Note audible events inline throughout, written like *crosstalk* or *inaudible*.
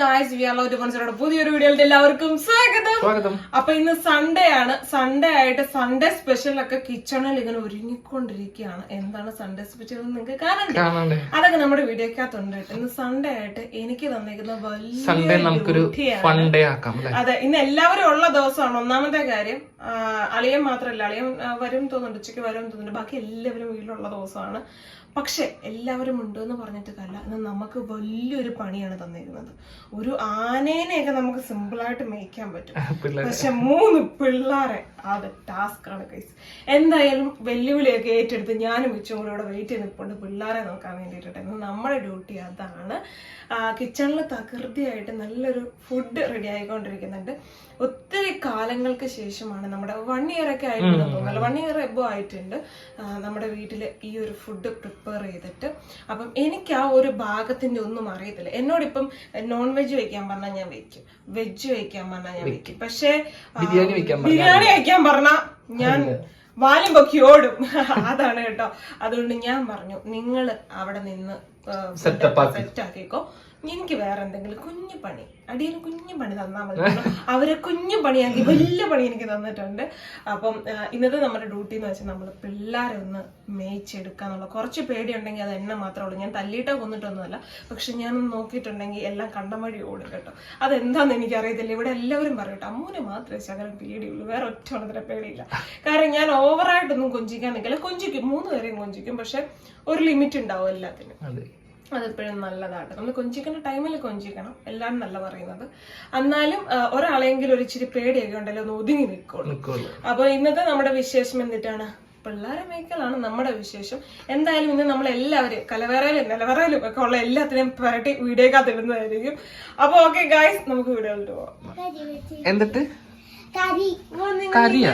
Guys we are പുതിയൊരു video എല്ലാവർക്കും സ്വാഗതം. സ്വാഗതം. അപ്പൊ ഇന്ന് സൺഡേ ആണ്. സൺഡേ ആയിട്ട് സൺഡേ സ്പെഷ്യൽ ഒക്കെ കിച്ചണിൽ ഇങ്ങനെ ഒരുങ്ങിക്കൊണ്ടിരിക്കുകയാണ്. എന്താണ് സൺഡേ സ്പെഷ്യൽ എന്ന് നിങ്ങൾക്ക് കാണണ്ടേ? അതൊക്കെ നമ്മുടെ വീഡിയോക്കകത്തുണ്ട് കേട്ടോ. ഇന്ന് സൺഡേ ആയിട്ട് എനിക്ക് തന്നിരിക്കുന്ന വലിയ സൺഡേ നമുക്കൊരു duty-ആണ്. ഫൺ ഡേ ആക്കാം അല്ലെ? അതെ ഇന്ന് എല്ലാവരും ഉള്ള ദിവസമാണ്. ഒന്നാമത്തെ കാര്യം അളിയൻ മാത്രമല്ല. അളിയൻ വരും തോന്നുന്നുണ്ട്. ഉച്ചയ്ക്ക് വരും തോന്നുന്നുണ്ട്. ബാക്കി എല്ലാവരും വീട്ടിലുള്ള ദിവസമാണ്. പക്ഷെ എല്ലാവരും ഉണ്ട് എന്ന് പറഞ്ഞിട്ട് കല്ല ഇന്ന് നമുക്ക് വലിയൊരു പണിയാണ് തന്നിരുന്നത് ഒരു ആനേനെയൊക്കെ നമുക്ക് സിമ്പിളായിട്ട് മേയ്ക്കാൻ പറ്റും. പക്ഷെ മൂന്ന് പിള്ളേരെ അത് ടാസ്ക് ആണ് കൈസ് എന്തായാലും വെല്ലുവിളിയൊക്കെ ഏറ്റെടുത്ത് ഞാനും മിച്ചും കൂടെ ഇവിടെ വെയിറ്റ് ചെയ്ത് നിൽപ്പുണ്ട് പിള്ളേരെ നോക്കാൻ വേണ്ടിയിട്ട് ഇന്ന് നമ്മുടെ ഡ്യൂട്ടി അതാണ്. കിച്ചണിൽ തകൃതിയായിട്ട് നല്ലൊരു ഫുഡ് റെഡി ആയിക്കൊണ്ടിരിക്കുന്നുണ്ട്. ഒത്തിരി കാലങ്ങൾക്ക് ശേഷമാണ് നമ്മുടെ വൺ ഇയർ ഒക്കെ ആയിട്ടുണ്ടെന്ന് തോന്നുന്നല്ലോ വൺ ഇയർ എബോ ആയിട്ടുണ്ട് നമ്മുടെ വീട്ടിൽ ഈ ഒരു ഫുഡ് പ്രിപ്പയർ ചെയ്തിട്ട്. അപ്പം എനിക്ക് ആ ഒരു ഭാഗത്തിന്റെ ഒന്നും അറിയത്തില്ല. എന്നോടിപ്പം നോൺ വെജ് വെക്കാൻ പറഞ്ഞാൽ ഞാൻ വെക്കും വെജ് വെക്കാൻ പറഞ്ഞാൽ ഞാൻ വെക്കും പക്ഷേ ബിരിയാണി വെക്കാൻ വെക്കാൻ പറഞ്ഞ ഞാൻ വാലും പൊക്കി ഓടും. അതാണ് കേട്ടോ. അതുകൊണ്ട് ഞാൻ പറഞ്ഞു നിങ്ങൾ അവിടെ നിന്ന് സെറ്റപ്പ് ആക്കി. സെറ്റ് ആക്കിക്കോ. എനിക്ക് വേറെ എന്തെങ്കിലും കുഞ്ഞു പണി. അടിയിൽ കുഞ്ഞു പണി തന്നാൽ മതി. അവരെ കുഞ്ഞു പണിയാക്കി വലിയ പണി എനിക്ക് തന്നിട്ടുണ്ട്. അപ്പം ഇന്നത്തെ നമ്മുടെ ഡ്യൂട്ടി എന്ന് വെച്ചാൽ നമ്മൾ പിള്ളേരെ ഒന്ന് മേയിച്ചെടുക്കാന്നുള്ള കുറച്ച് പേടിയുണ്ടെങ്കിൽ അത് എന്നെ മാത്രമേ ഉള്ളൂ. ഞാൻ തല്ലിയിട്ടോ കൊന്നിട്ടൊന്നുമല്ല. പക്ഷെ ഞാനൊന്ന് നോക്കിയിട്ടുണ്ടെങ്കിൽ എല്ലാം കണ്ടം ഓടും കേട്ടോ. അതെന്താന്ന് എനിക്കറിയത്തില്ല. ഇവിടെ എല്ലാവരും പറയട്ടെ. അമ്മൂനെ മാത്രമേ ശകലം പേടിയുള്ളൂ. വേറെ ഒറ്റ ഒന്നര പേടിയില്ല. കാരണം ഞാൻ ഓവറായിട്ടൊന്നും കൊഞ്ചിക്കാൻ നിൽക്കില്ല. കൊഞ്ചിക്കും. മൂന്ന് പേരെയും കൊഞ്ചിക്കും. പക്ഷെ ഒരു ലിമിറ്റ് ഉണ്ടാവും എല്ലാത്തിനും. അതെപ്പോഴും നല്ലതാണ് നമ്മൾ കൊഞ്ചിക്കുന്ന ടൈമിൽ കൊഞ്ചിക്കണം. എല്ലാം നല്ല പറയുന്നത്. എന്നാലും ഒരാളെങ്കിലും ഒരു ഇച്ചിരി പേടിയൊക്കെ ഉണ്ടല്ലോ ഒന്ന് ഒതുങ്ങി നിൽക്കുള്ളൂ അപ്പോൾ അപ്പൊ ഇന്നത്തെ നമ്മുടെ വിശേഷം എന്നിട്ടാണ് പിള്ളേരെ മേക്കലാണ് നമ്മുടെ വിശേഷം. എന്തായാലും ഇന്ന് നമ്മൾ എല്ലാവരും കലവറയിലും നിലവറയിലും ഒക്കെ ഉള്ള എല്ലാത്തിനെയും പരട്ടി വീഡിയോക്കകത്ത് ഇടുന്നതായിരിക്കും. അപ്പൊ ഓക്കെ ഗായ്സ് നമുക്ക് വീഡിയോയിലോട്ട് പോവാം. എന്നിട്ട് കരി കരിയാ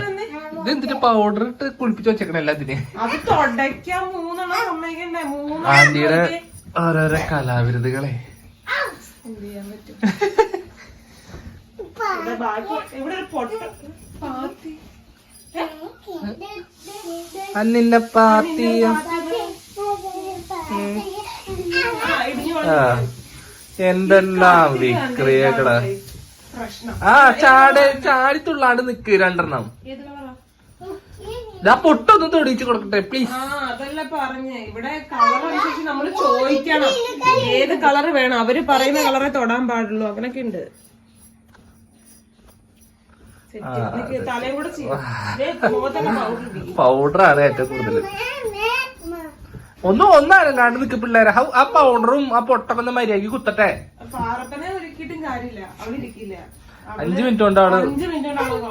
ഇത് പൗഡർ ഇട്ട് കുളിപ്പിച്ച് വെച്ചേക്കണ എല്ലാത്തിനെ അത് തുടയ്ക്കാൻ മൂന്നെണ്ണം സമ്മതിക്കണ്ടേ മൂന്നെണ്ണം ഓരോരോ കലാവിരുതുകളെ. അന്നിന്റെ പാത്തിയ എന്തെല്ലാം വിക്രിയകൾ. ആ ചാട് ചാടിത്തുള്ളാണ്ട് നിക്ക് രണ്ടെണ്ണം. ഞാൻ പൊട്ടൊന്ന് തൊടിച്ചു കൊടുക്കട്ടെ പ്ലീസ് പറഞ്ഞേ. ഇവിടെ കളർ അനുസരിച്ച് നമ്മൾ ചോദിക്കണം. ഏത് കളർ വേണം? അവർ പറയുന്ന കളറെ തൊടാൻ പാടുള്ളൂ. അങ്ങനൊക്കെ ഉണ്ട്. പൗഡറാണ് ഏറ്റവും കൂടുതൽ ഒന്നും ഒന്നനങ്ങാണ്ട് നിക്ക് പിള്ളേരെ. ആ പൗഡറും ആ പൊട്ടൊക്കെ ഒന്ന് മര്യാദയ്ക്ക് കുത്തട്ടെ അഞ്ചു മിനിറ്റ് കൊണ്ടാണ് അഞ്ച് മിനിറ്റ് കൊണ്ടാണ്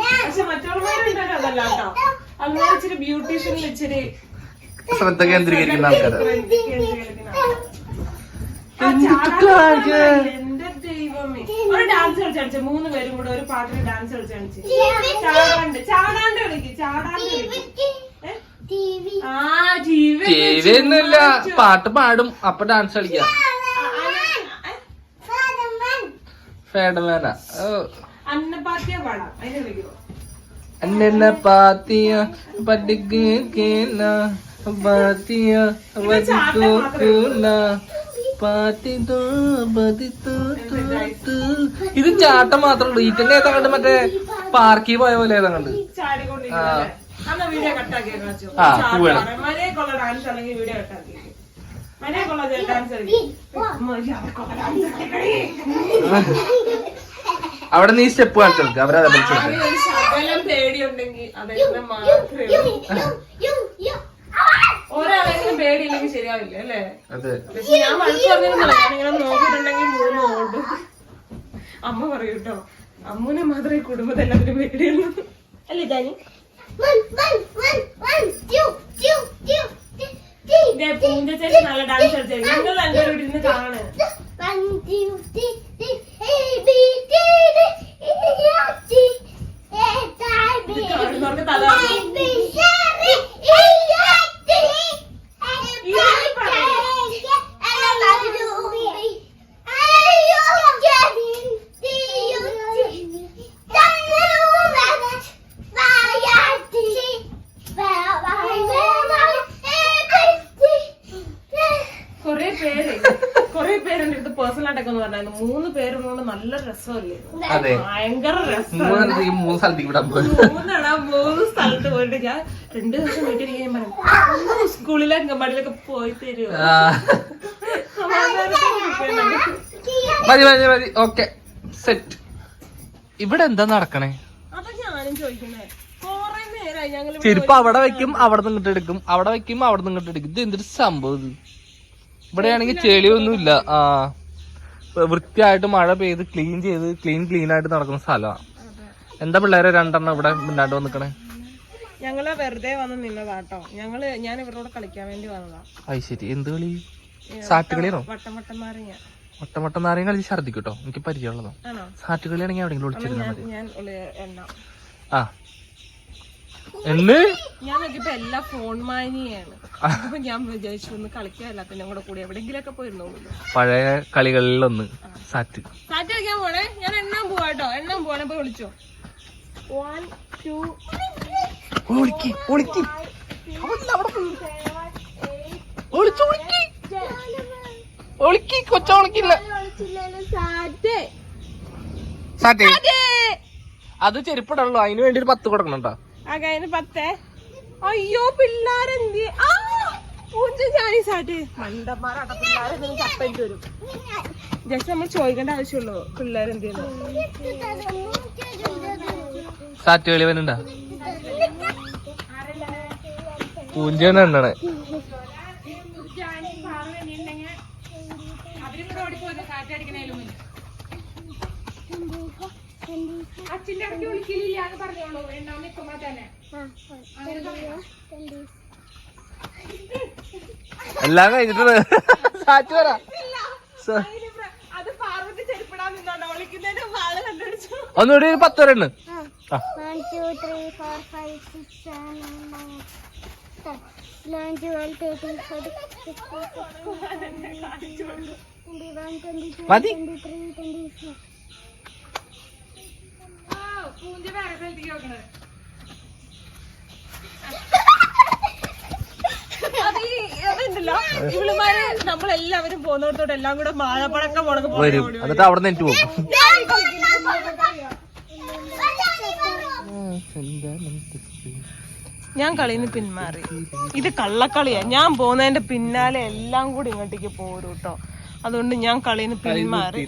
പക്ഷെ മറ്റുള്ളവരുണ്ടല്ലോ അതല്ല അതുപോലെ ഇച്ചിരി ബ്യൂട്ടീഷ്യനിൽ ഇച്ചിരി ശ്രദ്ധ കേന്ദ്രീകരിക്കുന്ന ആൾക്കാരാ. കേന്ദ്രീകരിക്കുന്ന ആൾക്കാര്. ആ, എന്ത് ചാടാൻ കാര്യം? പറഞ്ഞാ എന്റെ ദൈവമേ. ഒരു ഡാൻസ് കളിച്ച് മൂന്ന് പേരും കൂടെ ഒരു പാട്ടിന് ഡാൻസ് കളിച്ച് കളിച്ച്. ചാടാണ്ട് ചാടാണ്ട് കളിക്ക് ചാടാണ്ട് കളിക്ക്. ടിവി ഒന്നുമില്ല പാട്ട് പാടും അപ്പൊ ഡാൻസ് കളിക്കാം. ഫേഡമേന അന്നപാത്തിയ പാടാം അതിനെ വിളിക്കുമോ അന്നെ പാത്തിയ പഠിക്കുന്ന പാത്തിയ വധിക്കൂന പാത്തി തോ ബതി തോ തോ തോ. ഇത് ചാട്ടം മാത്രമേ ഉള്ളൂ. ഈറ്റന്റെ ഏതാണ്ട് മറ്റേ പാർക്കിൽ പോയ പോലെ കട്ടാക്കി വെച്ചു ആ, പോവാണ്. ഡാൻസ് *laughs* *laughs* അവിടെ നീ സ്റ്റെപ്പ് കാണിച്ചു കൊടുക്കുക അല്ലേ? അതെ. അമ്മ പറയൂട്ടോ അമ്മൂനെ മാത്രമേ കുടുംബത്തിൽ എല്ലാവരും പേടിയുള്ളൂ. അല്ലേ ജാനി? പൂഞ്ച ചേച്ചി നല്ല ഡാൻസ് കളിച്ചു. ഞങ്ങൾ രണ്ടുപേരും ഇരുന്ന് കാണ് ഇത് കാണുന്നവർക്ക് തല കൊറേ പേര് കൊറേ പേരുണ്ട് ഇത് പേഴ്സണൽ ആയിട്ടൊക്കെ ഒന്ന് പറഞ്ഞായിരുന്നു. മൂന്ന് പേരുള്ളതുകൊണ്ട് നല്ല രസമല്ലേ? അതെ. ഭയങ്കര രസം മൂന്ന് സ്ഥലത്തേക്ക് മൂന്ന് സ്ഥലത്തേക്ക് വിടാൻ പോയി. മൂന്നെണ്ണ മൂന്ന് സ്ഥലത്ത് പോയിട്ട് ഞാൻ രണ്ട് ദിവസം വീട്ടിലിരിക്കാൻ പറഞ്ഞു ഒന്ന് സ്കൂളിലെ അംഗൻവാടിയിലൊക്കെ പോയി തരുമോ. മതി മതി മതി. ഓക്കെ. സെറ്റ്. ഇവിടെ എന്താ നടക്കണേ? അപ്പൊ ഞാനും ചോദിക്കണേ കൊറേ നേരമായി ഞങ്ങൾ ചെരുപ്പ് അവിടെ വെക്കും അവിടെ നിന്ന് ഇങ്ങോട്ട് എടുക്കും. അവിടെ വെക്കും അവിടെ നിന്ന് ഇങ്ങോട്ട് എടുക്കും. ഇത് എന്തൊരു സംഭവം ഇത്? ഇവിടെയാണെങ്കിൽ ചെളിയൊന്നുമില്ല. ആ. വൃത്തിയായിട്ട് മഴ പെയ്ത് ക്ലീൻ ചെയ്ത് ക്ലീൻ ക്ലീൻ ആയിട്ട് നടക്കുന്ന സ്ഥലമാണ്. എന്താ പിള്ളേരെ രണ്ടെണ്ണം ഇവിടെ മുന്നാട്ട് വന്നിക്കണേ? ഞങ്ങൾ വെറുതെ വന്ന് നിന്നതാട്ടോ. ഞങ്ങൾ ഞാൻ ഇവരോട് കളിക്കാൻ വേണ്ടി വന്നതാ. അത് ശരി. എന്ത് കളി? സാറ്റ് കളിയാണോ? വട്ടം മാറിയ വട്ടം വട്ടം നാരങ്ങ കളി ഛർദിക്കും കേട്ടോ എനിക്ക് പരിചയമുള്ളതോ. സാറ്റ് കളിയാണെങ്കിൽ എവിടെയെങ്കിലും ഒളിച്ചിരുന്നാൽ മതി. ആ. എന്നെ? ഞാൻ നോക്കിയപ്പോ എല്ലാം ഫോൺ മാനിയാണ്. അപ്പൊ ഞാൻ വിചാരിച്ചു ഒന്ന് കളിക്കാൻ ഞങ്ങളുടെ കൂടെ ഒക്കെ പോയിരുന്നോളൂ പഴയ കളികളിലൊന്ന്. സാറ്റ്. സാറ്റ് കളിക്കാൻ പോണേ? ഞാൻ എണ്ണാൻ പോവാട്ടോ എണ്ണാൻ പോവാണ് പോയി വിളിച്ചോ. വൺ ടു ഒളിക്കി ഒളിക്കി ഒളിച്ചു ഒളിക്കി ഒളിക്കി കൊച്ച ഒളിക്കില്ല സാറ്റേ. അത് ചെരുപ്പിടല്ലോ അതിന് വേണ്ടി ഒരു പത്ത് കൊടുക്കണം കേട്ടോ ആ പത്തേ. അയ്യോ പിള്ളാരെന്തി? ആ പൂജ ഞാനീ സാറ്റ് മണ്ടന്മാരാട്ട പിള്ളേരെന്തെങ്കിലും ചപ്പയിട്ട് വരും. ജസ്റ്റ് നമ്മൾ ചോദിക്കേണ്ട ആവശ്യമുള്ളൂ പിള്ളേരെന്തെങ്കിലും സാറ്റ് കളി വരുന്നുണ്ടോ പൂഞ്ചാണ് എണ്ണണേ അച്ഛന്റെ അടുത്ത് വിളിക്കലില്ല എന്ന് പറഞ്ഞോളൂ. എണ്ണാൻ നിൽക്കുമ്പോ തന്നെ എല്ലാം കഴിഞ്ഞിട്ടുണ്ട്. സാറ്റ് പറ സ- അതിന് പ്ര- അത് പാർവതി ചെരുപ്പിടാൻ നിന്നോണ്ടോ വിളിക്കുന്നതിന് ആൾ കണ്ടുപിടിച്ചു. ഒന്നുകൂടി ഒരു പത്ത് വരെ എണ്ണ് ആ. പൂഞ്ച വേറെ സ്ഥലത്തേക്ക് നോക്കണേ. അത് ഈ- അതുണ്ടല്ലോ ഇവളുമാര് നമ്മളെല്ലാവരും പോകുന്നിടത്തോട്ട് എല്ലാം കൂടെ മാഴപ്പഴക്കം മുടക്ക് വരും. എന്നിട്ട് അവിടെ നിന്ന് പോകും. ഞാൻ കളിന്ന് പിന്മാറി. ഇത് കള്ളക്കളിയാ. ഞാൻ പോകുന്നതിന്റെ പിന്നാലെ എല്ലാം കൂടി ഇങ്ങോട്ടേക്ക് പോരും കേട്ടോ അതുകൊണ്ട് ഞാൻ കളിന്ന് പിന്മാറി.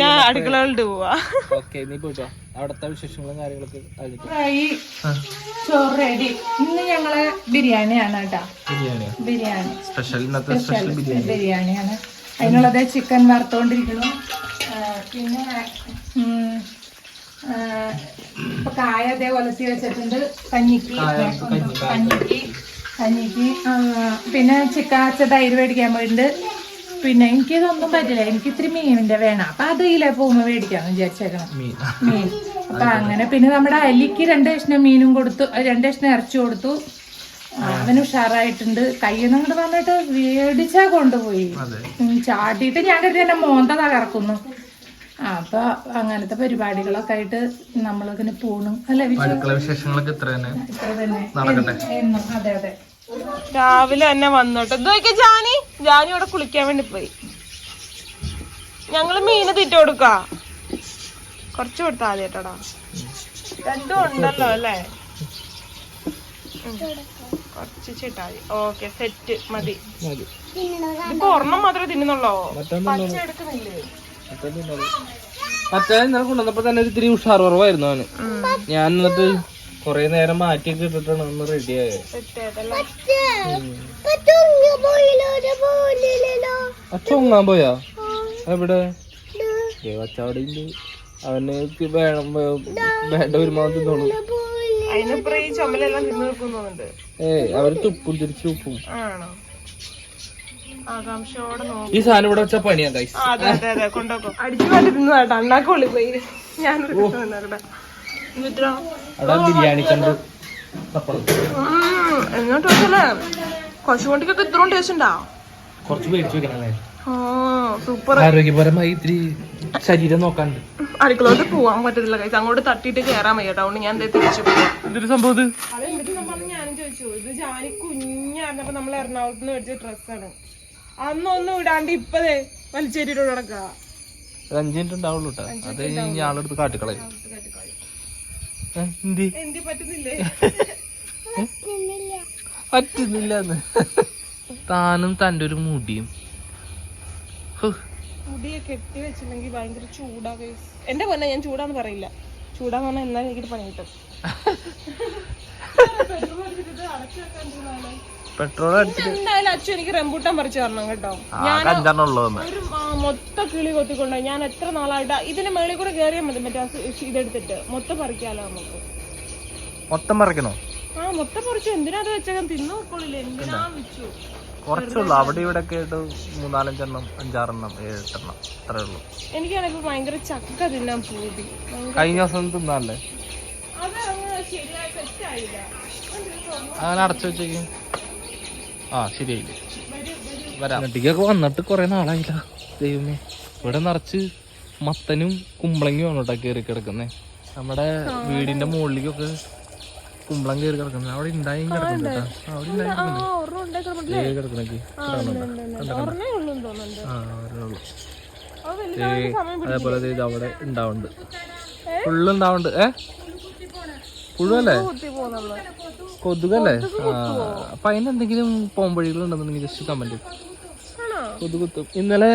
ഞാൻ അടുക്കളകളിൽ പോവാ. ഓക്കെ നീ പോയിട്ടോ. അവിടുത്തെ വിശേഷങ്ങളും കാര്യങ്ങളൊക്കെ ചോറ് റെഡി ഇന്ന് ഞങ്ങൾ ബിരിയാണിയാണ് കേട്ടോ. ബിരിയാണി. Special special biriyani. ബിരിയാണിയാണ്. അതിനുള്ളത് ചിക്കൻ വറുത്തോണ്ടിരിക്കുന്നു. ആ, പിന്നെ ഇപ്പൊ കായ അതേ ഒലത്തി വെച്ചിട്ടുണ്ട്. കഞ്ഞിക്ക്. കഞ്ഞിക്ക് കഞ്ഞിക്ക്. പിന്നെ പിന്നെ ചിക്കാച്ച തൈര് മേടിക്കാൻ പോയിട്ടുണ്ട്. പിന്നെ എനിക്ക് ഇതൊന്നും പറ്റില്ല. എനിക്ക് ഇത്തിരി മീനിന്റെ വേണം. അപ്പൊ അത് ഇതിലെ പോകുമ്പോ മേടിക്കാന്ന് വിചാരിച്ചേക്കണം. മീൻ. *laughs* അപ്പൊ അങ്ങനെ പിന്നെ നമ്മുടെ അലിക്ക് രണ്ട് കഷ്ണം മീനും കൊടുത്തു. രണ്ടു കഷ്ണം ഇറച്ചി കൊടുത്തു. അവന് ഉഷാറായിട്ടുണ്ട്. കയ്യൊന്നും കൂടെ വന്നിട്ട് വേടിച്ചാ കൊണ്ടുപോയി. ചാടിയിട്ട് ഞാൻ കരുതി എന്നെ മോന്ത തകർക്കുന്നു. അപ്പൊ അങ്ങനത്തെ പരിപാടികളൊക്കെ ആയിട്ട് നമ്മളിങ്ങനെ പോണു. അല്ലെ വിശേഷങ്ങളൊക്കെ ഇത്ര തന്നെ അതെ അതെ. രാവിലെ തന്നെ വന്നോട്ടെ. ഇതൊക്കെ ജാനി ജാനി ഇവിടെ കുളിക്കാൻ വേണ്ടി പോയി. ഞങ്ങൾ മീന് തിറ്റ കൊടുക്ക. കൊറച്ച് കൊടുത്താ മതി കേട്ടോടാ. രണ്ടും ഉണ്ടല്ലോ അല്ലേ. കുറച്ച് ചിട്ടാ ഓക്കെ സെറ്റ് മതി. ഇതിപ്പോ ഒരെണ്ണം മാത്രമേ തിന്നുന്നുള്ളോ? മറ്റൊന്നും പച്ച എടുക്കുന്നില്ലേ? പച്ച കൊണ്ടുവന്നപ്പോ തന്നെ ഒരു ഇത്തിരി ഉഷാർ കുറവായിരുന്നു അവന്. ഞാൻ എന്നിട്ട് കൊറേ നേരം മാറ്റിയൊക്കെ ഇട്ടിട്ടാണ് ഒന്ന് റെഡി ആയത് സെറ്റ് ആയിട്ടല്ലേ പറ്റുങ്ങ പോയില്ലോ ഒരു പോലില്ലല്ലോ അച്ഛൻ ഉങ്ങാൻ പോയാ? എവിടെ? അവിടെ അവന് വേണം വേണ്ട വരുമാനം തിന്നോളൂ ഏ അവർ തുപ്പും തിരിച്ചു തുപ്പും. ആണോ? ആകാംക്ഷയോടെ നോക്കും. ഈ സാധനം ഇവിടെ വെച്ചാ പണിയാ കൈ ആ, അതെ അതെ അതെ കൊണ്ടോക്കോ അടിച്ചു മാറ്റി തിന്നു കേട്ടോ അണ്ണാക്കുള്ളി പോയി ഞാൻ അവിടെ ബിരിയാണി കണ്ട് പപ്പടം എന്നിട്ടല്ലേ കൊച്ചുകൊണ്ടിക്കൊക്കെ ഇത്രയും ടേസ്റ്റ് ഉണ്ടാ? കുറച്ച് മേടിച്ചു വെക്കണല്ലേ? ഓ സൂപ്പർ ആരോഗ്യപരമായി ഇത്തിരി ശരീരം നോക്കാണ്ട്. അടുക്കളോട്ട് പോവാൻ പറ്റത്തില്ല കൈസ് അങ്ങോട്ട് തട്ടിയിട്ട് കയറാൻ വയ്യ അതുകൊണ്ട് ഞാൻ ദേ തിരിച്ചു എന്തൊരു സംഭവം ഇത്? എന്നിട്ട് ഞാനും ചോദിച്ചു. ഇത് ജാനി കുഞ്ഞായിരുന്നപ്പോ നമ്മൾ എറണാകുളത്ത് നിന്ന് മേടിച്ച ഡ്രസ്സാണ്. അന്നൊന്നും ഇടാണ്ട് ഇപ്പതേ വലിച്ചേരിട്ട് നടക്കുക അഞ്ച് മിനിറ്റ് ഉണ്ടാവുള്ളൂ കേട്ടോ. അത് കഴിഞ്ഞ് ആളെടുത്ത് കാട്ടിക്കളയും. പറ്റുന്നില്ലേ? താനും തന്റെ ഒരു മുടിയും. ഹ്, മുടിയെ കെട്ടി വെച്ചില്ലെങ്കിൽ ഭയങ്കര ചൂടാ. എന്റെ പൊന്നെ ഞാൻ ചൂടാന്ന് പറയില്ല. ചൂടാന്ന് പറഞ്ഞാൽ എന്നാലും എനിക്ക് പണി കിട്ടും? *laughs* പെട്രോൾ അടിച്ചിട്ട് എന്തായാലും അച്ഛൻ എനിക്ക് റംബൂട്ടാൻ പറിച്ചു തരണം കേട്ടോ. ഞാൻ മൊത്തം ഒരു ആ, മൊത്ത കിളി കൊത്തിക്കൊണ്ടോ ഞാൻ എത്ര നാളായിട്ട് ഇതിന്റെ മേളിൽ കൂടെ കയറിയാൽ മതി മറ്റേ ആ സ് ഇതെടുത്തിട്ട്. മൊത്തം പറിക്കാലോ നമുക്ക്. മൊത്തം പറിക്കണോ? ആ മൊത്തം പറിച്ചു. എന്തിനാ അത് വെച്ചേക്കാൻ? തിന്നു നോക്കോളില്ലേ എന്തിനാ വെച്ചു കുറച്ചുള്ളൂ. അവിടെ ഇവിടെ ഒക്കെ ആയിട്ട് മൂന്നാലഞ്ചെണ്ണം അഞ്ചാറെണ്ണം ഏഴെട്ടെണ്ണം അത്രേ ഉള്ളൂ. എനിക്കാണെങ്കിൽ ഭയങ്കര ചക്ക തിന്നാൻ പൂതി. കഴിഞ്ഞ ദിവസം തിന്നാല്ലേ അത് അങ്ങനെ ശരിയായി സെറ്റ് ആയില്ല അങ്ങനെ അടച്ചു വെച്ചേക്ക്? ആ ശരിയായില്ലേ? വരാം. ഇങ്ങോട്ടേക്കൊക്കെ വന്നിട്ട് കുറെ നാളായില്ല. ദൈവമേ. ഇവിടെ നിറച്ച് മത്തനും കുമ്പളങ്ങയും ആണ് കേട്ടോ കയറി കിടക്കുന്നത് നമ്മുടെ വീടിന്റെ മുകളിലേക്കൊക്കെ കുമ്പളം കയറി കിടക്കുന്നത് അവിടെ ഉണ്ടായി കിടക്കുന്നുണ്ട് കേട്ടോ. അവിടെ ഉണ്ടായി ആ കിടക്കണേക്ക് അതേപോലെ ദേ ഇത് അവിടെ ഉണ്ടാവുന്നുണ്ട്. ഫുള്ള് ഉണ്ടാവുന്നുണ്ട്. ഏ? പുഴുവല്ലേ? കൊതുകല്ലേ? അപ്പൊ അതിനെന്തെങ്കിലും പോംവഴികളുണ്ടെന്നുണ്ടെങ്കിൽ ജസ്റ്റ് കമന്റ് കൊതുകുത്തും കൊതുക് ഇന്നലെ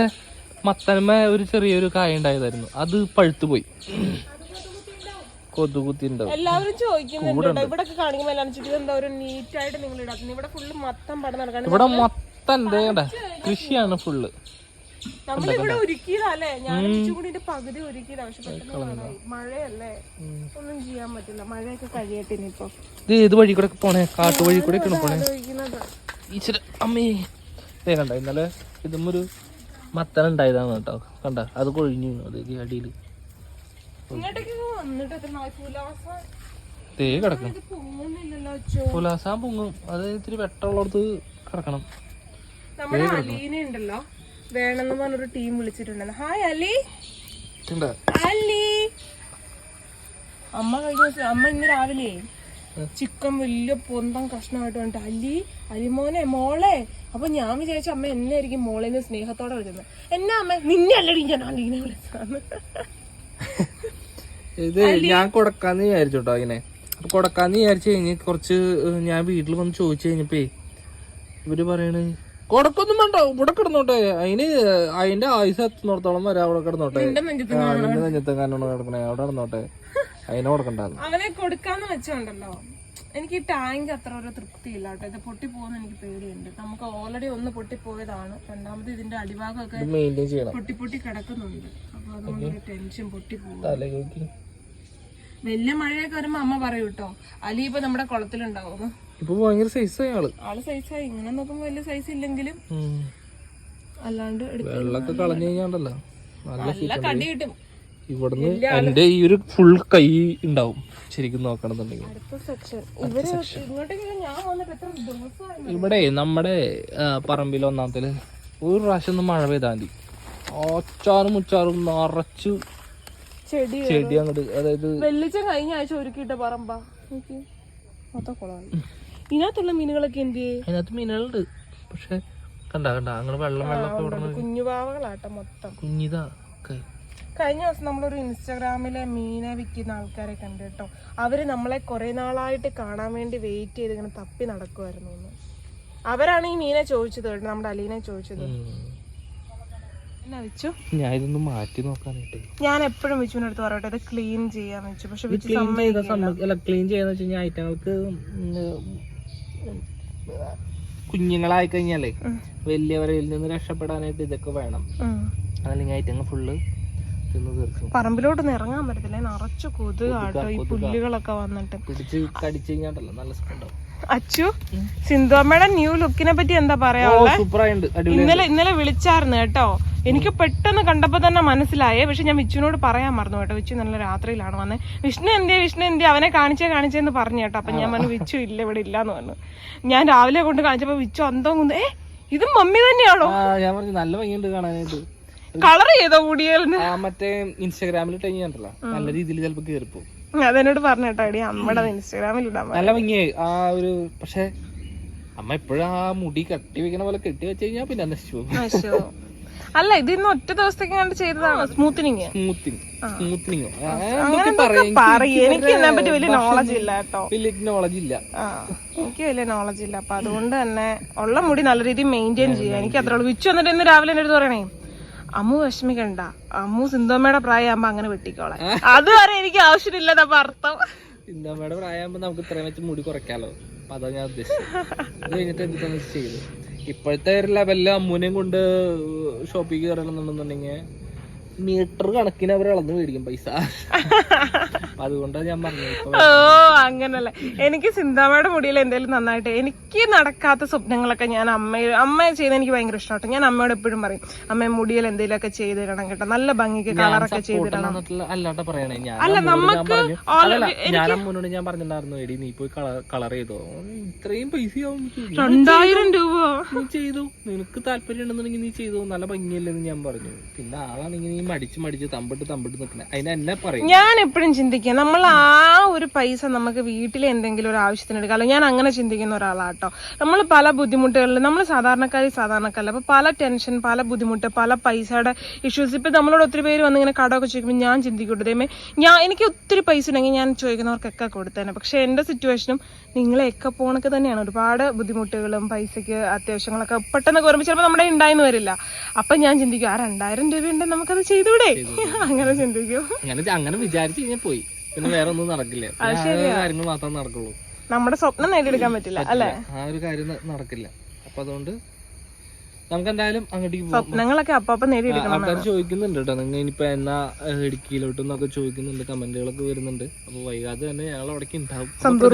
മത്തന്മ ഒരു ചെറിയൊരു കായ ഉണ്ടായതായിരുന്നു. അത് പഴുത്തു പോയി. എല്ലാവരും ചോദിക്കുന്നുണ്ട്. ഇവിടൊക്കെ കാണിക്കുമ്പോ എല്ലാം എന്താ ഒരു നീറ്റ് ആയിട്ട് നിങ്ങൾ ഇടാത്തത്? ഇവിടെ ഫുള്ള് മത്തം പടം നടക്കാണ് ഇവിടെ മൊത്തം എന്തേണ്ട കൃഷിയാണ് ഫുള്ള് നമ്മളിവിടെ ഒരുക്കിയതല്ലേ? ഞാൻ കൂടി പകുതി ഒരുക്കിയതാ. പക്ഷെ പെട്ടെന്ന് മഴയല്ലേ? ഒന്നും ചെയ്യാൻ പറ്റില്ല. മഴയൊക്കെ കഴിയട്ടെ ഇനിയിപ്പോ ഇത് ഏത് വഴി കൂടെ പോണേ. കാട്ടു വഴി കൂടെ പോണേ. ഈശ്വര അമ്മേ. കണ്ട ഇന്നലെ ഇതും ഒരു മത്തൻ ഉണ്ടായതാണ് കേട്ടോ. കണ്ട അത് കൊഴിഞ്ഞു. അത് അടിയിൽ തേ കിടക്കും ഇത് പുലാസാൻ പൊങ്ങും. അത് ഇത്തിരി വെട്ടമുള്ളടത്ത് കിടക്കണം. നമ്മുടെ അലീന ഉണ്ടല്ലോ വേണമെന്ന് പറഞ്ഞൊരു ടീം വിളിച്ചിട്ടുണ്ടെന്ന് ഹായ് അലി. അലി. അമ്മ കഴിഞ്ഞ ദിവസം അമ്മ ഇന്ന് രാവിലെ ചിക്കൻ വലിയ പൊന്തം കഷ്ണമായിട്ട് കണ്ടിട്ട് അലി അലിമോനെ മോളെ. അപ്പൊ ഞാൻ വിചാരിച്ച അമ്മ എന്നെ ആയിരിക്കും മോളെന്ന് സ്നേഹത്തോടെ വിളിക്കുന്നത്. എന്നാ അമ്മ നിന്നെ അല്ലടി ഞാൻ അലീനെ വിളിച്ചതാണ്. ഇത് ഞാൻ കൊടുക്കാന്ന് വിചാരിച്ചു കേട്ടോ ഇങ്ങനെ. അപ്പൊ കൊടുക്കാന്ന് വിചാരിച്ചു കഴിഞ്ഞ് കുറച്ച് ഞാൻ വീട്ടിൽ വന്ന് ചോദിച്ചു കഴിഞ്ഞപ്പേ ഇവർ പറയണ് കൊടുക്കൊന്നും വേണ്ട. ഇവിടെ കിടന്നോട്ടെ. അതിന് അതിന്റെ ആയുസ് എത്തുന്നിടത്തോളം വരെ അവിടെ കിടന്നോട്ടെ? നിന്റെ നെഞ്ഞത്തെങ്ങാനാണ് കിടക്കണേ. അവിടെ കിടന്നോട്ടെ. അതിനെ കൊടുക്കണ്ടാന്ന് അവനെ കൊടുക്കാന്ന് വെച്ചോണ്ടല്ലോ. എനിക്ക് ഈ ടാങ്ക് അത്ര ഒരു തൃപ്തിയില്ല കേട്ടോ. ഇത് പൊട്ടി പോകുന്ന എനിക്ക് പേടിയുണ്ട്. നമുക്ക് ഓൾറെഡി ഒന്ന് പൊട്ടി പോയതാണ് രണ്ടാമത് ഇതിന്റെ അടിഭാഗമൊക്കെ പൊട്ടി പൊട്ടി കിടക്കുന്നുണ്ട്. അപ്പൊ അതുകൊണ്ട് ടെൻഷൻ പൊട്ടി പോകും. വലിയ മഴയൊക്കെ വരുമ്പോ അമ്മ പറയൂട്ടോ അലി ഇപ്പൊ നമ്മുടെ കുളത്തിലുണ്ടാവും. ഇപ്പൊ ഭയങ്കര സൈസ് ആൾ. ആൾ സൈസായി ഇങ്ങനെ നോക്കുമ്പോ വലിയ സൈസ് ഇല്ലെങ്കിലും. അല്ലാണ്ട് വെള്ളൊക്കെ വെള്ളമൊക്കെ കളഞ്ഞു കഴിഞ്ഞാണ്ടല്ലോ. നല്ല നല്ല കടി കിട്ടും. ഇവിടുന്ന് എന്റെ ഈ ഒരു ഫുൾ കൈ ഉണ്ടാവും. ശരിക്കും നോക്കണമെന്നുണ്ടെങ്കിൽ ഇവിടെ നമ്മുടെ പറമ്പിൽ ഒന്നാമത്തിൽ ഒരു പ്രാവശ്യം ഒന്ന് മഴ പെയ്താൽ മതി. ഓച്ചാറും മുച്ചാറും നിറച്ചു ചെടി ചെടി അങ്ങോട്ട് അതായത് വെള്ളിച്ചം കഴിഞ്ഞ ആഴ്ച ഒരുക്കിട്ട് പറമ്പാ. മൊത്തം കുളമായി ഇതിനകത്തുള്ള മീനുകളൊക്കെ എന്ത് അതിനകത്ത് മീനുകളുണ്ട്. പക്ഷെ കണ്ട കണ്ട അങ്ങനെ വെള്ളം വെള്ളം കുഞ്ഞു കുഞ്ഞുപാവകളാട്ടോ മൊത്തം. കുഞ്ഞിതാ ഒക്കെ. കഴിഞ്ഞ ദിവസം നമ്മളൊരു ഇൻസ്റ്റാഗ്രാമിലെ മീനെ വിൽക്കുന്ന ആൾക്കാരെ കണ്ടു കേട്ടോ. അവർ നമ്മളെ കുറെ നാളായിട്ട് കാണാൻ വേണ്ടി വെയിറ്റ് ചെയ്ത് ഇങ്ങനെ തപ്പി നടക്കുമായിരുന്നു എന്ന്. അവരാണ് ഈ മീനെ ചോദിച്ചത് കേട്ടോ നമ്മുടെ അലീനെ ചോദിച്ചത്. ഞാൻ ഇതൊന്ന് മാറ്റി നോക്കാനായിട്ട്. ഞാൻ എപ്പോഴും വിച്ചുവിന്റെ അടുത്ത് പറയട്ടെ ഇത് ക്ലീൻ ചെയ്യാന്ന് വെച്ചു. പക്ഷെ ക്ലീൻ ക്ലീൻ ചെയ്യാന്ന് വെച്ച് കഴിഞ്ഞാൽ ഐറ്റങ്ങൾക്ക് കുഞ്ഞുങ്ങളായി കഴിഞ്ഞാലേ വലിയവരിൽ നിന്ന് രക്ഷപ്പെടാനായിട്ട് ഇതൊക്കെ വേണം. അതല്ലെങ്കിൽ ഐറ്റങ്ങൾ ഫുള്ള് പറമ്പിലോട്ട് പറമ്പിലോട്ടൊന്നും ഇറങ്ങാൻ പറ്റത്തില്ല. നിറച്ചു കൊതുകാട്ടോ ഈ പുല്ലുകളൊക്കെ വന്നിട്ട്. പിടിച്ച് കടിച്ചു കഴിഞ്ഞാണ്ടല്ലോ നല്ല സുഖം അച്ചു സിന്ധു അമ്മയുടെ ന്യൂ ലുക്കിനെ പറ്റി എന്താ പറയാ സൂപ്പറായിട്ടുണ്ട് അടിപൊളി ഇന്നലെ ഇന്നലെ വിളിച്ചായിരുന്നു കേട്ടോ. എനിക്ക് പെട്ടെന്ന് കണ്ടപ്പോ തന്നെ മനസ്സിലായേ. പക്ഷെ ഞാൻ വിച്ചുവിനോട് പറയാൻ മറന്നു കേട്ടോ. വിച്ചു നല്ല രാത്രിയിലാണ് വന്നത് വിഷ്ണു എന്തേ വിഷ്ണു എന്തേ അവനെ കാണിച്ചേ കാണിച്ചേന്ന് പറഞ്ഞു കേട്ടോ. അപ്പൊ ഞാൻ പറഞ്ഞു വിച്ചു ഇല്ല ഇവിടെ ഇല്ലാന്ന് പറഞ്ഞു. ഞാൻ രാവിലെ കൊണ്ട് കാണിച്ചപ്പോ വിച്ചു അന്തം കൊണ്ട് ഏ ഇത് മമ്മി തന്നെയാണോ? ഞാൻ പറഞ്ഞു നല്ല ഭംഗിയുണ്ട് കാണാനായിട്ട്. കളർ ചെയ്തോ കൂടിയാലും മറ്റേ ഇൻസ്റ്റാഗ്രാമിൽ കഴിഞ്ഞാണ്ടല്ലോ നല്ല രീതിയിൽ ചിലപ്പോ കേറിപ്പോ അതെന്നോട് പറഞ്ഞു കേട്ടോ അടി അമ്മയുടെ ഇൻസ്റ്റാഗ്രാമിൽ ഇടാൻ നല്ല ഭംഗിയായി. ആ ഒരു പക്ഷെ അമ്മ എപ്പോഴും ആ മുടി കട്ടി വെക്കണ പോലെ കെട്ടി വെച്ച് കഴിഞ്ഞാൽ പിന്നെ നശിച്ചു അല്ല ഇത് ഇന്ന് ഒറ്റ ദിവസത്തേക്ക് കണ്ട് ചെയ്തതാണ്. സ്മൂത്തനിങ് സ്മൂത്തിങ് പറയും. എനിക്ക് ഇതിനെ പറ്റി വലിയ നോളജ് ഇല്ല കേട്ടോ. വലിയ നോളജ് ഇല്ല. എനിക്ക് വലിയ നോളജ് ഇല്ല. അപ്പൊ അതുകൊണ്ട് തന്നെ ഉള്ള മുടി നല്ല രീതിയിൽ മെയിന്റെയിൻ ചെയ്യാം. എനിക്ക് അത്രേ ഉള്ളൂ. വിച്ചു വന്നിട്ട് ഇന്ന് രാവിലെ എന്റെ അടുത്ത് പറയണേ? അമ്മു വിഷമിക്കണ്ട. അമ്മു സിന്ധോമ്മയുടെ പ്രായമാകുമ്പോ അങ്ങനെ വെട്ടിക്കോളെ. അതുവരെ എനിക്ക് ആവശ്യമില്ലെന്നപ്പോ അർത്ഥം. സിന്തോമ്മയുടെ പ്രായമാകുമ്പോ നമുക്ക് ഇത്രയും വെച്ച് മുടി കുറയ്ക്കാലോ. അപ്പൊ അതാ ഞാൻ ഉദ്ദേശിച്ചത്. ഇപ്പോഴത്തെ ഒരു ലെവലിൽ അമ്മൂനെയും കൊണ്ട് ഷോപ്പിൽ കയറണമെന്നുണ്ടെന്നുണ്ടെങ്കിൽ മീറ്റർ കണക്കിന് അവർ അളന്ന് മേടിക്കും പൈസ. അതുകൊണ്ടാണ് ഞാൻ പറഞ്ഞത്. ഓ അങ്ങനല്ലേ. എനിക്ക് സിന്താമയുടെ മുടിയിൽ എന്തെങ്കിലും നന്നായിട്ട് എനിക്ക് നടക്കാത്ത സ്വപ്നങ്ങളൊക്കെ ഞാൻ അമ്മയെ അമ്മയെ ചെയ്ത് എനിക്ക് ഭയങ്കര ഇഷ്ടമാട്ടോ. ഞാൻ അമ്മയോട് എപ്പോഴും പറയും അമ്മ മുടിയിൽ എന്തെങ്കിലുമൊക്കെ ചെയ്തിടണം കേട്ടോ. നല്ല ഭംഗിക്ക് കളറൊക്കെ ചെയ്തിടണം തരണം. അല്ലാണ്ട് പറയണേ ഞാൻ അല്ല, നമുക്ക് ഞാൻ അമ്മൂനോട് ഞാൻ പറഞ്ഞിട്ടുണ്ടായിരുന്നു എടി നീ പോയി കളർ ചെയ്തോ? ഇത്രയും നീ രണ്ടായിരം രൂപ. നീ ചെയ്തു. നിനക്ക് താല്പര്യം ഉണ്ടെന്നുണ്ടെങ്കിൽ നീ ചെയ്തു. നല്ല ഭംഗിയല്ലെന്ന് ഞാൻ പറഞ്ഞു. പിന്നെ ആളാണെങ്കിൽ നീ മടിച്ച് മടിച്ച് തമ്പിട്ട് തമ്പിട്ട് നിൽക്കണേ അതിനെന്നെ പറയും. ഞാൻ എപ്പോഴും ചിന്തിക്കുക നമ്മൾ ആ ഒരു പൈസ നമുക്ക് വീട്ടിലെ എന്തെങ്കിലും ഒരു ആവശ്യത്തിന് എടുക്കാമല്ലോ ഞാൻ അങ്ങനെ ചിന്തിക്കുന്ന ഒരാളാട്ടോ. നമ്മൾ പല ബുദ്ധിമുട്ടുകളിൽ നമ്മൾ സാധാരണക്കാരി സാധാരണക്കാരല്ല. അപ്പൊ പല ടെൻഷൻ പല ബുദ്ധിമുട്ട് പല പൈസയുടെ ഇഷ്യൂസ്. ഇപ്പൊ നമ്മളോട് ഒത്തിരി പേര് വന്ന് ഇങ്ങനെ കടമൊക്കെ ചോദിക്കുമ്പോൾ ഞാൻ ചിന്തിക്കൂട്ടോ ഞാൻ എനിക്ക് ഒത്തിരി പൈസ ഉണ്ടെങ്കിൽ ഞാൻ ചോദിക്കുന്നവർക്കൊക്കെ കൊടുത്തേനെ. പക്ഷെ എന്റെ സിറ്റുവേഷനും നിങ്ങളെയൊക്കെ പോണൊക്കെ തന്നെയാണ്. ഒരുപാട് ബുദ്ധിമുട്ടുകളും പൈസയ്ക്ക് അത്യാവശ്യങ്ങളൊക്കെ പെട്ടെന്ന് വരുമ്പോൾ ചിലപ്പോൾ നമ്മുടെ ഉണ്ടായിരുന്നു വരില്ല. അപ്പൊ ഞാൻ ചിന്തിക്കും ആ രണ്ടായിരം രൂപ ഉണ്ടെങ്കിൽ നമുക്കത് ചെയ്തുകൂടെ *laughs* അങ്ങനെ ചിന്തിക്കും അങ്ങനെ അങ്ങനെ വിചാരിച്ചു കഴിഞ്ഞാൽ പോയി. പിന്നെ വേറെ ഒന്നും നടക്കില്ല. മാത്രം കാര്യങ്ങൾ നടക്കുള്ളൂ. നമ്മുടെ സ്വപ്നം നേടിയെടുക്കാൻ പറ്റില്ല അല്ലെ? ആ ഒരു കാര്യം നടക്കില്ല. അപ്പൊ അതുകൊണ്ട് നമുക്ക് എന്തായാലും അങ്ങോട്ടേക്ക് സ്വപ്നങ്ങളൊക്കെ അപ്പൊ നേടിയെടുക്കണം ആൾക്കാർ ചോദിക്കുന്നുണ്ട് കേട്ടോ. നിങ്ങൾ ഇനിയിപ്പോ എന്നാ ഇടുക്കിയിലോട്ട് എന്നൊക്കെ ചോദിക്കുന്നുണ്ട്. കമന്റുകളൊക്കെ വരുന്നുണ്ട്. അപ്പൊ വൈകാതെ തന്നെ ഞങ്ങൾ അവിടേക്ക് ഉണ്ടാവും സന്തൂർ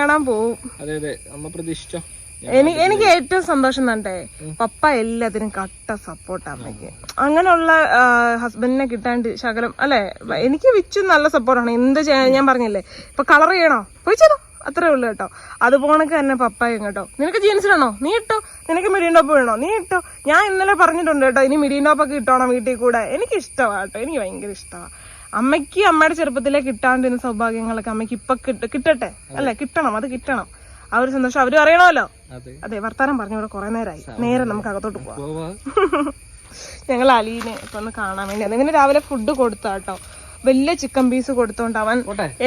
കാണാൻ പോവും. അതെ അതെ. അമ്മ പ്രതീക്ഷിച്ചോ? എനിക്ക് എനിക്ക് ഏറ്റവും സന്തോഷം തന്നെ പപ്പ എല്ലാത്തിനും കട്ട സപ്പോർട്ട് അമ്മയ്ക്ക്. അങ്ങനെയുള്ള ഹസ്ബൻഡിനെ കിട്ടാണ്ട് ശകലം അല്ലെ? എനിക്ക് വിച്ചു നല്ല സപ്പോർട്ടാണ് എന്ത് ചെയ്യാൻ ഞാൻ പറഞ്ഞില്ലേ ഇപ്പൊ കളർ ചെയ്യണോ? പോയി ചെയ്തോ. അത്രേ ഉള്ളു കേട്ടോ. അത് പോണക്ക് തന്നെ പപ്പായും കേട്ടോ നിനക്ക് ജീൻസ് ഇടണോ നീ ഇട്ടോ. നിനക്ക് മിഡിയും ടോപ്പ് വേണോ? നീ ഇട്ടോ. ഞാൻ ഇന്നലെ പറഞ്ഞിട്ടുണ്ട് കേട്ടോ ഇനി മിഡിയും ടോപ്പ് ഒക്കെ ഇട്ടോണം വീട്ടിൽ കൂടെ. എനിക്ക് ഇഷ്ടമാണ് കേട്ടോ. എനിക്ക് ഭയങ്കര ഇഷ്ടമാണ് അമ്മയ്ക്ക് അമ്മയുടെ ചെറുപ്പത്തിലെ കിട്ടാണ്ടിരുന്ന സൗഭാഗ്യങ്ങളൊക്കെ അമ്മയ്ക്ക് ഇപ്പൊ കിട്ട- കിട്ടട്ടെ? അല്ലെ? കിട്ടണം. അത് കിട്ടണം. ആ ഒരു സന്തോഷം. അവരും അറിയണമല്ലോ അതെ. വർത്താനം പറഞ്ഞു ഇവിടെ കുറെ നേരമായി നേരെ നമുക്ക് അകത്തോട്ട് പോവാം. *laughs* ഞങ്ങൾ അലീനെ ഇപ്പൊ ഒന്ന് കാണാൻ വേണ്ടി അതിങ്ങനെ രാവിലെ ഫുഡ് കൊടുത്താട്ടോ വലിയ ചിക്കൻ പീസ് കൊടുത്തോണ്ട് അവൻ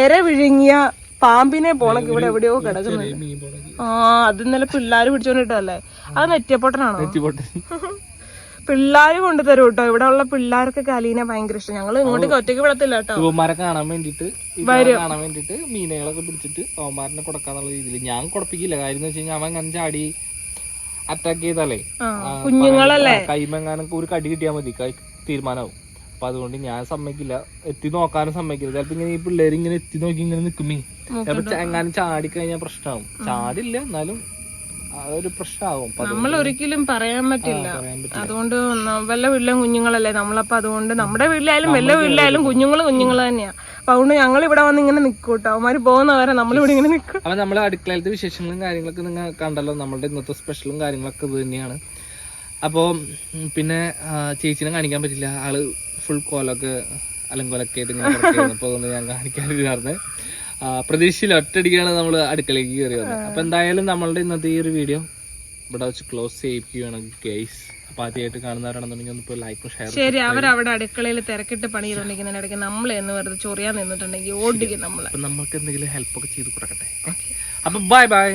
എര വിഴുങ്ങിയ പാമ്പിനെ പോണക്ക് ഇവിടെ എവിടെയോ കിടക്കുന്നുണ്ട്. ആ അത് ഇന്നലെ പിള്ളേര് പിടിച്ചോണ്ടിട്ടല്ലേ അത് നെറ്റിയപ്പൊട്ടനാണോ? *laughs* പിള്ളേര് കൊണ്ടുതരും കേട്ടോ ഇവിടെ ഉള്ള പിള്ളേർക്കൊക്കെ അലീനെ ഭയങ്കര ഇഷ്ടം. ഞങ്ങൾ ഇങ്ങോട്ടേക്ക് ഒറ്റയ്ക്ക് വിടത്തില്ല കേട്ടോ ഇവന്മാരെ കാണാൻ വേണ്ടിട്ട് കാണാൻ വേണ്ടിട്ട് മീനുകളൊക്കെ പിടിച്ചിട്ട് അവന്മാരനെ കൊടുക്കാന്നുള്ള രീതിയിൽ ഞാൻ കുഴപ്പിക്കില്ല കാര്യം എന്ന് വെച്ച് കഴിഞ്ഞാൽ അവൻ അങ്ങനെ ചാടി അറ്റാക്ക് ചെയ്താലേ കുഞ്ഞുങ്ങളല്ലേ? ആ, കൈമെങ്ങാനൊക്കെ ഒരു കടി കിട്ടിയാൽ മതി. തീരുമാനമാവും അപ്പൊ അതുകൊണ്ട് ഞാൻ സമ്മതിക്കില്ല. എത്തി നോക്കാനും സമ്മതിക്കില്ല. ചിലപ്പോ ഇങ്ങനെ ഈ പിള്ളേർ ഇങ്ങനെ എത്തി നോക്കി ഇങ്ങനെ നിൽക്കുമേ ചിലപ്പോ എങ്ങാനും ചാടി കഴിഞ്ഞാൽ പ്രശ്നമാവും ചാടില്ല. എന്നാലും അതൊരു പ്രശ്നമാകും നമ്മൾ ഒരിക്കലും പറയാൻ പറ്റില്ല. അതുകൊണ്ട് വല്ല വീട്ടിലും കുഞ്ഞുങ്ങളല്ലേ? നമ്മളപ്പോ അതുകൊണ്ട് നമ്മുടെ വീട്ടിലായാലും വല്ല വീട്ടിലായാലും കുഞ്ഞുങ്ങൾ കുഞ്ഞുങ്ങൾ തന്നെയാ. അപ്പൊ അതുകൊണ്ട് ഞങ്ങൾ ഇവിടെ വന്ന് ഇങ്ങനെ നിൽക്കൂട്ടോ അവന്മാര് പോകുന്നവരെ നമ്മളിവിടെ ഇങ്ങനെ നിൽക്കും അപ്പൊ നമ്മളെ അടുക്കളയിലത്തെ വിശേഷങ്ങളും കാര്യങ്ങളൊക്കെ നിങ്ങൾ കണ്ടല്ലോ. നമ്മളുടെ ഇന്നത്തെ സ്പെഷ്യലും കാര്യങ്ങളൊക്കെ ഇത് തന്നെയാണ്. അപ്പോൾ പിന്നെ ചേച്ചിനെ കാണിക്കാൻ പറ്റില്ല. ആൾ ഫുൾ കോലൊക്കെ അലങ്കോലൊക്കെ ആയിട്ട് ഇങ്ങനെ കാണിക്കാൻ ഞാൻ കാണിക്കാതിരുന്നായിരുന്നു. പ്രതീക്ഷയില്ല ഒറ്റടിക്കാണ് നമ്മൾ അടുക്കളയ്ക്ക് കയറി വന്നത്. അപ്പൊ എന്തായാലും നമ്മളുടെ ഇന്നത്തെ ഈ ഒരു വീഡിയോ ഇവിടെ വെച്ച് ക്ലോസ് ചെയ്യിക്കുകയാണ് ഗൈസ് അപ്പൊ ആദ്യമായിട്ട് കാണുന്നവരാണെന്നുണ്ടെങ്കിൽ ഒന്ന് ലൈക്കും ഷെയർ ശരി അവരവിടെ അടുക്കളയിൽ തിരക്കിട്ട് പണി ചെയ്തോണ്ടിരിക്കുന്നതിനിടയ്ക്ക് നമ്മൾ എന്ന് വെറുതെ ചൊറിയാൻ നിന്നിട്ടുണ്ടെങ്കിൽ ഓടിക്കും നമ്മൾ നമുക്ക് നമ്മൾക്ക് എന്തെങ്കിലും ഹെൽപ്പ് ഒക്കെ ചെയ്ത് കൊടുക്കട്ടെ. അപ്പൊ ബൈ ബൈ.